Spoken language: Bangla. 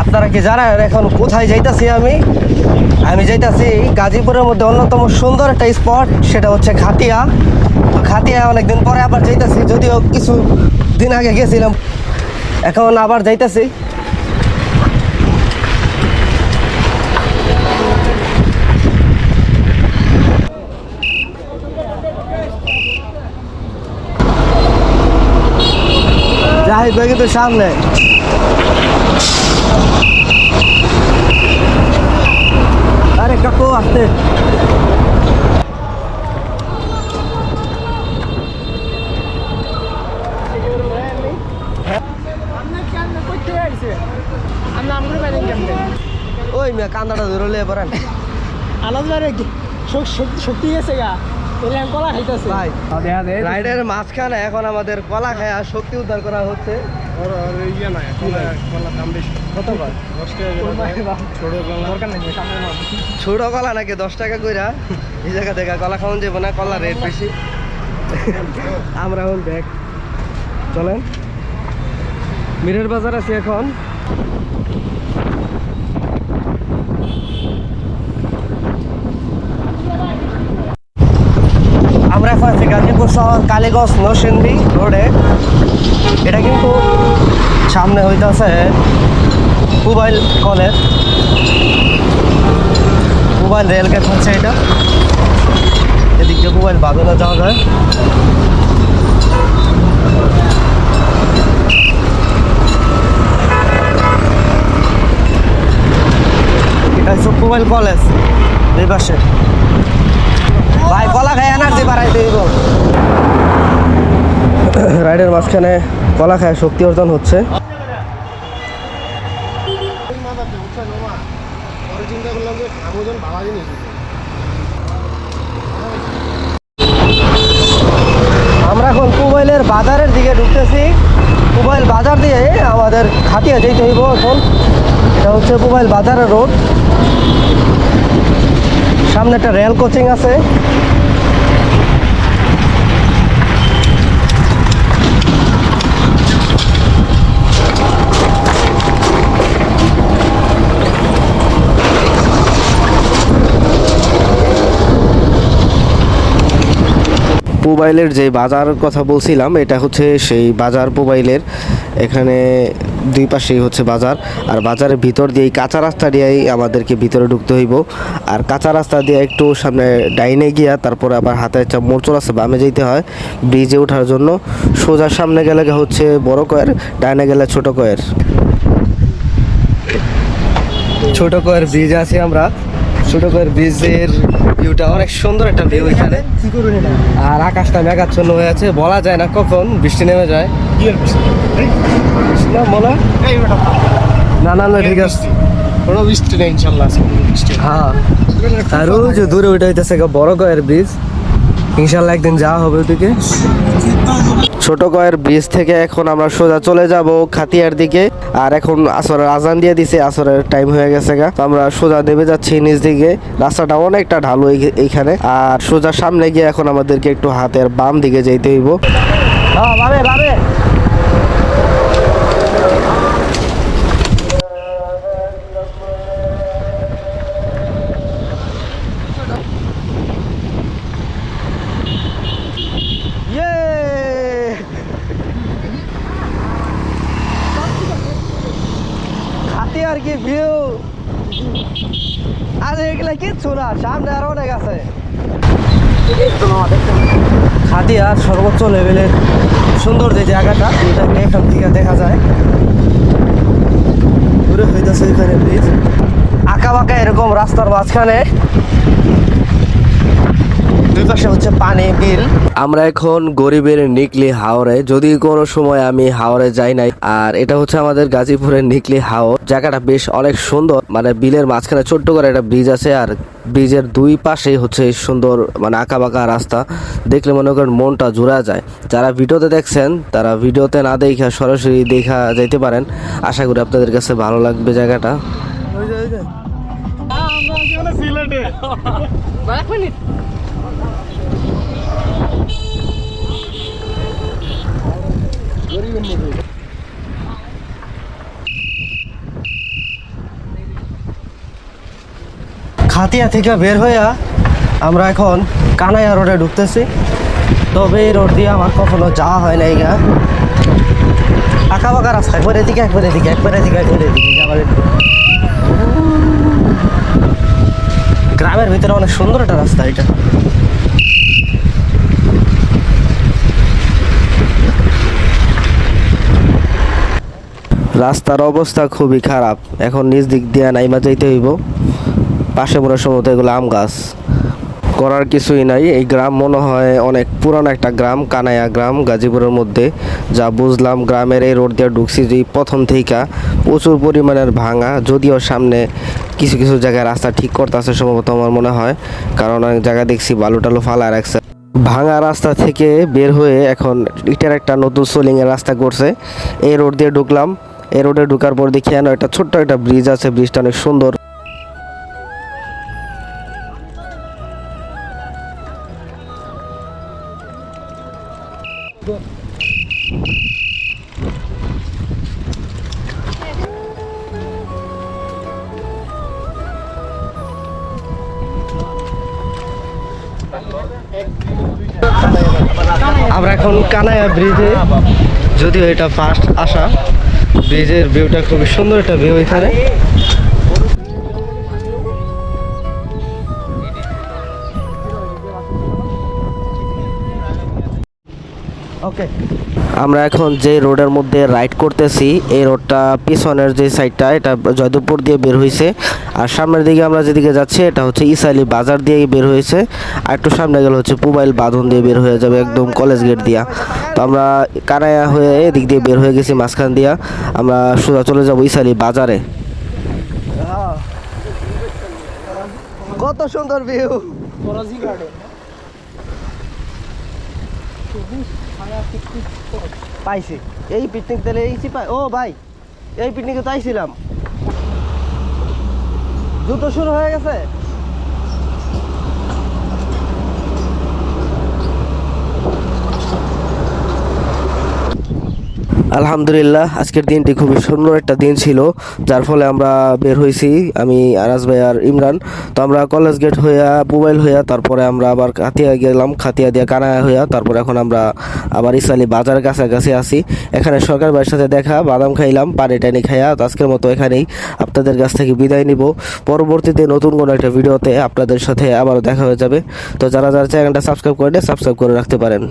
আপনারা কি জানেন এখন কোথায় যাইতাছি আমি? আমি যাইতাছি গাজীপুরের মধ্যে অন্যতম সুন্দর একটা স্পট, সেটা হচ্ছে তো ঘাটিয়া অনেকদিন পরে আবার যাইতাছি, যদিও কিছু দিন আগে গেছিলাম। এখন আবার যাইতাছি। সামনে। আরে কাকু আসতে ওই মেয়ে কান্দাটা ধরলে পড়েন শক্তি গেছে গা এলে কলা খাইতেছে। ভাই রাইডের মাঝখানে এখন আমাদের কলা খায়া শক্তি উদ্ধার করা হচ্ছে। ছোট কলা। নাকি দশ টাকা কইরা? এই জায়গা দেখা কলা খাওয়ান যাব না কলা রেট বেশি। আমরা এখন দেখ চলেন। মিরের বাজার আছি এখন। আমরা এখন আছি গাজীপুর শহর কালীগঞ্জ, নরসিংদী রোডে। এটা কিন্তু সামনে হইতাছে mobile college. Mobile rail gate হচ্ছে এটা। এদিক মোবাইল বাঁধানো যাওয়া যায়। এটা হচ্ছে মোবাইল কলেজ এই পাশে। বাড়াই দিব। রাইডের মাঝখানে কলা খায় শক্তি অর্জন হচ্ছে। আমরা এখন মোবাইলের বাজারের দিকে ঢুকতেছি। মোবাইল বাজার দিয়ে আমাদের খাটিয়া যেতে হইব এখন। এটা হচ্ছে মোবাইল বাজারের রোড। সামনে একটা রেল কোচিং আছে। মোবাইলের যে বাজার কথা বলছিলাম, এটা হচ্ছে সেই বাজার মোবাইলের এখানে দুই পাশেই হচ্ছে বাজার। আর বাজারের ভিতর দিয়ে এই কাঁচা রাস্তা দিয়েই আমাদেরকে ভিতরে ঢুকতে হইব। আর কাঁচা রাস্তা দিয়ে একটু সামনে ডাইনে গিয়া তারপরে আবার হাতে একটা মোড়চল আছে, বামে যেতে হয় ব্রিজে ওঠার জন্য। সোজা সামনে গেলে হচ্ছে বড় কয়ের, ডাইনে গেলে ছোট কয়ের। ছোট কয়ের ব্রিজ আছে আমরা। ছোট করে ব্রিজের ভিউটা অনেক সুন্দর একটা ভিউ এখানে। আর আকাশটা মেঘাচ্ছন্ন হয়ে আছে বলা যায় না কখন বৃষ্টি নেমে যায়। না বলা না না না ঠিক আছে। কোনো বৃষ্টি নেই ইনশাল্লাহ। হ্যাঁ। আর ওই যে দূরে ওইটা হইতেছে বড় গয়ের ব্রিজ ইনশাল্লাহ একদিন যাওয়া হবে ওদিকে। ছোট কয়ের ব্রিজ থেকে এখন আমরা সোজা চলে যাব খাতিয়ার দিকে। আর এখন আসরের আজান দিয়ে দিছে আসরের টাইম হয়ে গেছে গা। তো আমরা সোজা নেমে যাচ্ছি নিচ দিকে। রাস্তাটা অনেকটা ঢালু এই- এইখানে। আর সোজা সামনে গিয়ে এখন আমাদেরকে একটু হাতের বাম দিকে যেতে হইব হ্যাঁ বাবে বাবে ইয়ে হাতে আর কি ভিউ আর এগুলা কিচ্ছু না, সামনে আরও অনেক আছে। খাদিয়ার সর্বোচ্চ লেভেলের সুন্দর যে জায়গাটা এটাকে এখান থেকে দেখা যায়। দূরে হইতেছে এখানে ব্রিজ আঁকা বাঁকা এরকম রাস্তার মাঝখানে। দুই পাশে হচ্ছে পানি বিল। আমরা এখন গরিবের নিকলি হাওরে। যদি কোনো সময় আমি হাওরে যাই নাই আর এটা হচ্ছে আমাদের গাজীপুরের নিকলি হাওর। জায়গাটা বেশ অনেক সুন্দর মানে বিলের মাঝখানে ছোট্ট করে একটা ব্রিজ আছে আর ব্রিজের দুই পাশেই হচ্ছে সুন্দর মানে আঁকা বাঁকা রাস্তা। দেখলে মনে করেন মনটা জোড়া যায়। যারা ভিডিওতে দেখছেন তারা ভিডিওতে না দেখা সরাসরি দেখা যাইতে পারেন। আশা করি আপনাদের কাছে ভালো লাগবে জায়গাটা। এক হাতিয়া থেকে বের হইয়া আমরা এখন কানাইয়া রোডে ঢুকতেছি। তবে এই রোড দিয়ে আমার কখনো যাওয়া হয় নাই গা। আঁকা বাঁকা রাস্তা, একবার এদিকে একবার এদিকে একবার এদিকে একবার এদিকে যাবার গ্রামের ভিতরে অনেক সুন্দর একটা রাস্তা এটা। রাস্তার অবস্থা খুবই খারাপ। এখন নিজ দিক দিয়ে নাইমা যাইতে হইব। পাশে মনে সম্ভবত এগুলো আম গাছ। করার কিছুই নাই। এই গ্রাম মনে হয় অনেক পুরানো একটা গ্রাম, কানাইয়া গ্রাম, গাজীপুরের মধ্যে। যা বুঝলাম গ্রামের এই রোড দিয়ে ঢুকছি যে প্রথম থেকে প্রচুর পরিমাণের ভাঙা, যদিও সামনে কিছু কিছু জায়গায় রাস্তা ঠিক করতেছে সম্ভবত আমার মনে হয়, কারণ অনেক জায়গায় দেখছি বালু টালু ফালা রাখছে। ভাঙা রাস্তা থেকে বের হয়ে এখন ইটার একটা নতুন সোলিং এর রাস্তা করছে। এই রোড দিয়ে ঢুকলাম। এই রোডে ঢুকার পর দেখি একটা ছোট্ট একটা ব্রিজ আছে। ব্রিজটা অনেক সুন্দর। আমরা এখন কানায়া ব্রিজে, যদিও এটা ফার্স্ট আসা, ব্রিজের ভিউটা খুবই সুন্দর একটা ভিউ এখানে। ওকে আমরা এখন যে রোডের মধ্যে রাইড করতেছি এই রোডটা পিছনের যে সাইডটা এটা জয়দেবপুর দিয়ে বের হয়েছে আর সামনের দিকে আমরা যেদিকে যাচ্ছি এটা হচ্ছে ইসাইলি বাজার দিয়ে বের হয়েছে। আর একটু সামনে গেলে হচ্ছে পুবাইল বাঁধন দিয়ে বের হয়ে যাবে একদম কলেজ গেট দিয়া। তো আমরা কানায়া হয়ে এদিক দিয়ে বের হয়ে গেছি মাঝখান দিয়া। আমরা সোজা চলে যাব ইসাইলি বাজারে। কত সুন্দর ভিউ গার্ডেন পাইছি। এই পিকনিক তাহলে এই পাই ও ভাই, এই পিকনিকে তো জুতো শুরু হয়ে গেছে। আলহামদুলিল্লাহ, আজকের দিনটি খুবই সুন্দর একটা দিন ছিল, যার ফলে আমরা বের হয়েছি, আমি আনাস ভাই আর ইমরান। তো আমরা কলেজ গেট হইয়া, মোবাইল হইয়া, তারপরে আমরা আবার খাতিয়া গেলাম, খাতিয়া দিয়ে কানায়া হইয়া, তারপরে এখন আমরা আবার ইসালি বাজার কাছাকাছি আছি। এখানে সরকার ভাইয়ের সাথে দেখা, বাদাম খাইলাম, পানি টানি খাইয়া আজকের মতো এখানেই আপনাদের কাছ থেকে বিদায় নিব। পরবর্তীতে নতুন কোনো একটা ভিডিওতে আপনাদের সাথে আবারও দেখা হয়ে যাবে। তো যারা যারা চ্যানেলটা সাবস্ক্রাইব করে সাবস্ক্রাইব করে রাখতে পারেন।